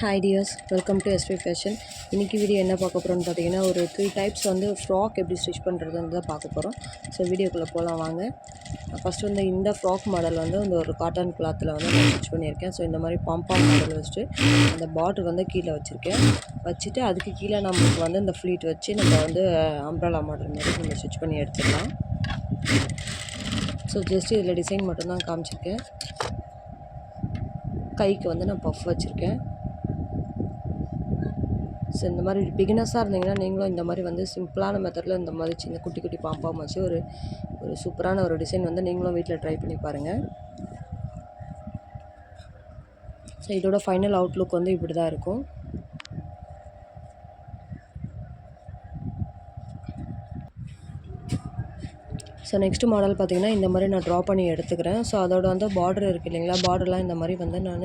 Hi dears welcome to SP fashion இன்றைக்கி video என்ன பார்க்க போகிறோம்னு பார்த்தீங்கன்னா ஒரு த்ரீ டைப்ஸ் வந்து ஃப்ராக் எப்படி ஸ்டிச் பண்ணுறதுன்னு தான் பார்க்க போகிறோம் ஸோ வீடியோக்குள்ளே போகலாம் வாங்க. ஃபஸ்ட்டு வந்து இந்த ஃப்ராக் மாடல் வந்து இந்த ஒரு காட்டன் கிளாத்தில் வந்து நான் ஸ்டிச் பண்ணியிருக்கேன். ஸோ இந்த மாதிரி பாம்பாம் மாடல் வச்சுட்டு அந்த பார்டர் வந்து கீழே வச்சுருக்கேன். வச்சுட்டு அதுக்கு கீழே நம்மளுக்கு வந்து இந்த ஃப்ளீட் வச்சு நம்ம வந்து அம்ப்ரலா மாடல் மாதிரி நம்ம ஸ்டிச் பண்ணி எடுத்துக்கலாம் ஸோ ஜஸ்ட் இதில் டிசைன் மட்டும்தான் காமிச்சிருக்கேன். கைக்கு வந்து நான் பஃப் வச்சுருக்கேன். ஸோ இந்த மாதிரி பிகினர்ஸாக இருந்தீங்கன்னா நீங்களும் இந்த மாதிரி வந்து சிம்பிளான மெத்தடில் இந்த மாதிரி சின்ன குட்டி குட்டி பாம்பாம் வச்சு ஒரு ஒரு சூப்பரான ஒரு டிசைன் வந்து நீங்களும் வீட்டில் ட்ரை பண்ணி பாருங்கள் ஸோ இதோட ஃபைனல் அவுட்லுக் வந்து இப்படி தான் இருக்கும். ஸோ நெக்ஸ்ட்டு மாடல் பார்த்திங்கன்னா இந்த மாதிரி நான் ட்ரா பண்ணி எடுத்துக்கிறேன். ஸோ அதோட வந்து பார்டர் இருக்குது இல்லைங்களா? பார்டர்லாம் இந்த மாதிரி வந்து நான்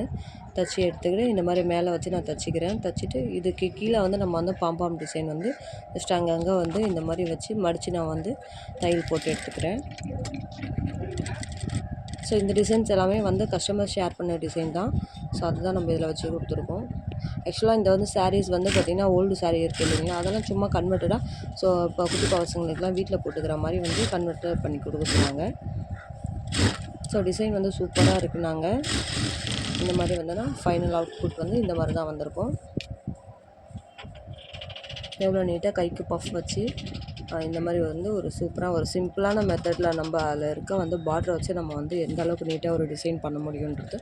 தச்சு எடுத்துக்கிறேன். இந்த மாதிரி மேலே வச்சு நான் தச்சுக்கிறேன். தச்சுட்டு இதுக்கு கீழே வந்து நம்ம வந்து பாம்பாம் டிசைன் வந்து ஜஸ்ட் அங்கங்கே வந்து இந்த மாதிரி வச்சு மடித்து நான் வந்து தையல் போட்டு எடுத்துக்கிறேன். ஸோ இந்த டிசைன்ஸ் எல்லாமே வந்து கஸ்டமர் ஷேர் பண்ண டிசைன் தான். ஸோ அதுதான் நம்ம இதில் வச்சு கொடுத்துருக்கோம். ஆக்சுவலாக இந்த வந்து சாரீஸ் வந்து பார்த்திங்கன்னா ஓல்டு சாரீ இருக்குது இல்லைங்களா? அதெல்லாம் சும்மா கன்வெர்ட்டடாக ஸோ இப்போ குட்டி பசங்களுக்குலாம் வீட்டில் போட்டுக்கிற மாதிரி வந்து கன்வெர்ட்டட் பண்ணி கொடுக்க சொன்னாங்க. ஸோ டிசைன் வந்து சூப்பராக இருக்குது நாங்கள் இந்த மாதிரி வந்தோன்னா ஃபைனல் அவுட்புட் வந்து இந்த மாதிரி தான் வந்திருக்கும். எவ்வளோ நீட்டாக கைக்கு பஃப் வச்சு இந்த மாதிரி வந்து ஒரு சூப்பராக ஒரு சிம்பிளான மெத்தடில் நம்ம அதில் இருக்க வந்து பார்டரை வச்சு நம்ம வந்து எந்த அளவுக்கு நீட்டாக ஒரு டிசைன் பண்ண முடியுன்றது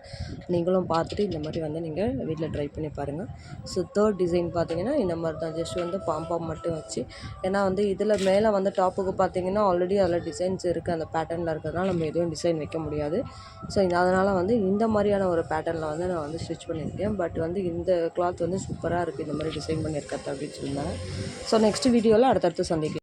நீங்களும் பார்த்துட்டு இந்த மாதிரி வந்து நீங்கள் வீட்டில் ட்ரை பண்ணி பாருங்கள் ஸோ தேர்ட் டிசைன் பார்த்தீங்கன்னா இந்த மாதிரி தான். ஜஸ்ட் வந்து பாம்பாம் மட்டும் வச்சு. ஏன்னா வந்து இதில் மேலே வந்து டாப்புக்கு பார்த்தீங்கன்னா ஆல்ரெடி அதில் டிசைன்ஸ் இருக்குது அந்த பேட்டர்னில் இருக்கிறதுனால நம்ம எதுவும் டிசைன் வைக்க முடியாது. ஸோ அதனால் வந்து இந்த மாதிரியான ஒரு பேட்டர்னில் வந்து நான் வந்து ஸ்டிச் பண்ணியிருக்கேன். பட் வந்து இந்த கிளாத் வந்து சூப்பராக இருக்குது இந்த மாதிரி டிசைன் பண்ணியிருக்கிறது அப்படின்னு சொல்லியிருந்தாங்க. ஸோ நெக்ஸ்ட் வீடியோவில் அடுத்தடுத்து சந்திக்கலாம்.